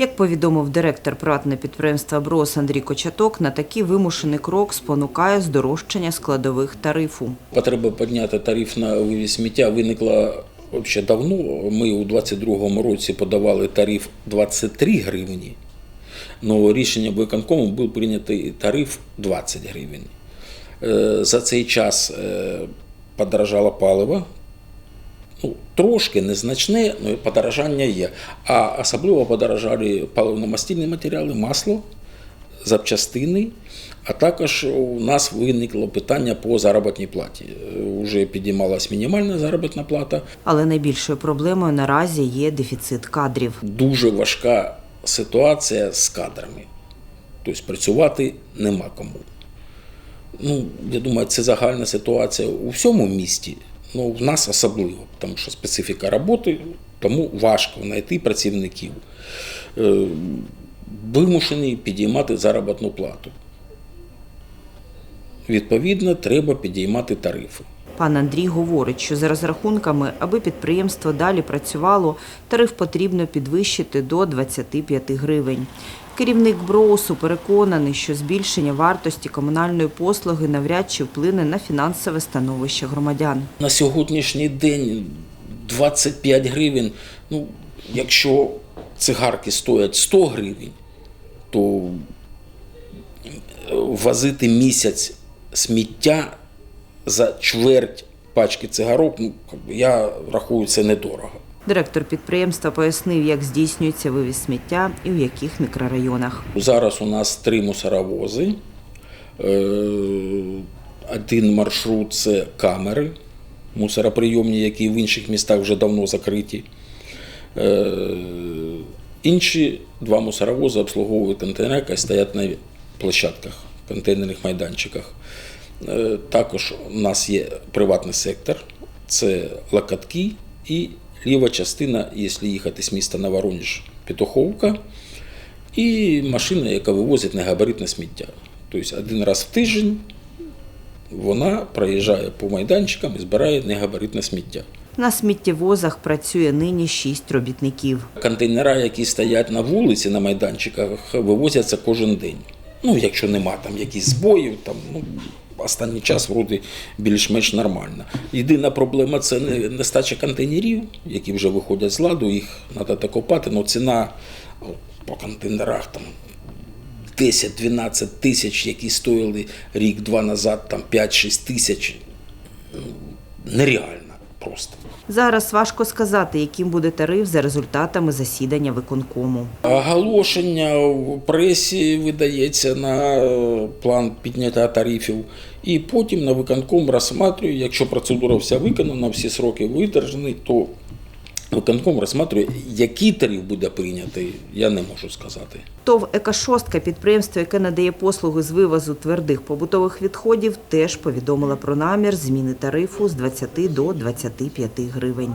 Як повідомив директор приватного підприємства «Брос» Андрій Кочаток, на такий вимушений крок спонукає здорожчання складових тарифу. Потреба підняти тариф на вивіз сміття виникла ще давно. Ми у 2022 році подавали тариф 23 гривні, але рішення виконкому був прийнятий тариф 20 гривень. Е, За цей час е, подорожало паливо. Ну, трошки незначне, але подорожання є. А особливо подорожали паливно-мастильні матеріали, масло, запчастини. А також у нас виникло питання по заробітній платі. Уже підіймалась мінімальна заробітна плата. Але найбільшою проблемою наразі є дефіцит кадрів. Дуже важка ситуація з кадрами. Тобто працювати нема кому. Ну, я думаю, це загальна ситуація у всьому місті. Ну, в нас особливо, тому що специфіка роботи, тому важко знайти працівників. Е, Вимушені підіймати заробітну плату. Відповідно, треба підіймати тарифи. Пан Андрій говорить, що за розрахунками, аби підприємство далі працювало, тариф потрібно підвищити до 25 гривень. Керівник БРОУСу переконаний, що збільшення вартості комунальної послуги навряд чи вплине на фінансове становище громадян. На сьогоднішній день 25 гривень. Ну, якщо цигарки стоять 100 гривень, то возити місяць сміття за чверть пачки цигарок, ну, я рахую, це недорого. Директор підприємства пояснив, як здійснюється вивіз сміття і в яких мікрорайонах. Зараз у нас три мусоровози. Е, Один маршрут це камери, мусороприйомні, які в інших містах вже давно закриті. Е, Інші два мусоровози обслуговують контейнери, які стоять на площадках, контейнерних майданчиках. Е, Також у нас є приватний сектор, це локатки і ліва частина, якщо їхати з міста на Воронеж, Петуховка, і машина, яка вивозить негабаритне сміття. Тобто один раз в тиждень вона проїжджає по майданчикам і збирає негабаритне сміття. На сміттєвозах працює нині шість робітників. Контейнера, які стоять на вулиці, на майданчиках, вивозяться кожен день. Ну, якщо нема там якісь збоїв, там, ну, останній час вроді більш-менш нормально. Єдина проблема це не- нестача контейнерів, які вже виходять з ладу, їх треба докопати, але ціна ну, по контейнерах там 10-12 тисяч, які стоїли рік-два назад, там 5-6 тисяч, ну, нереально просто. Зараз важко сказати, яким буде тариф за результатами засідання виконкому. Оголошення в пресі видається на е, план підняття тарифів, і потім на виконком розсматрює, якщо процедура вся виконана, всі сроки видержані, то виконком розсматриває, який тариф буде прийнятий, я не можу сказати. ТОВ «Екошостка» підприємство, яке надає послуги з вивозу твердих побутових відходів, теж повідомила про намір зміни тарифу з 20 до 25 гривень.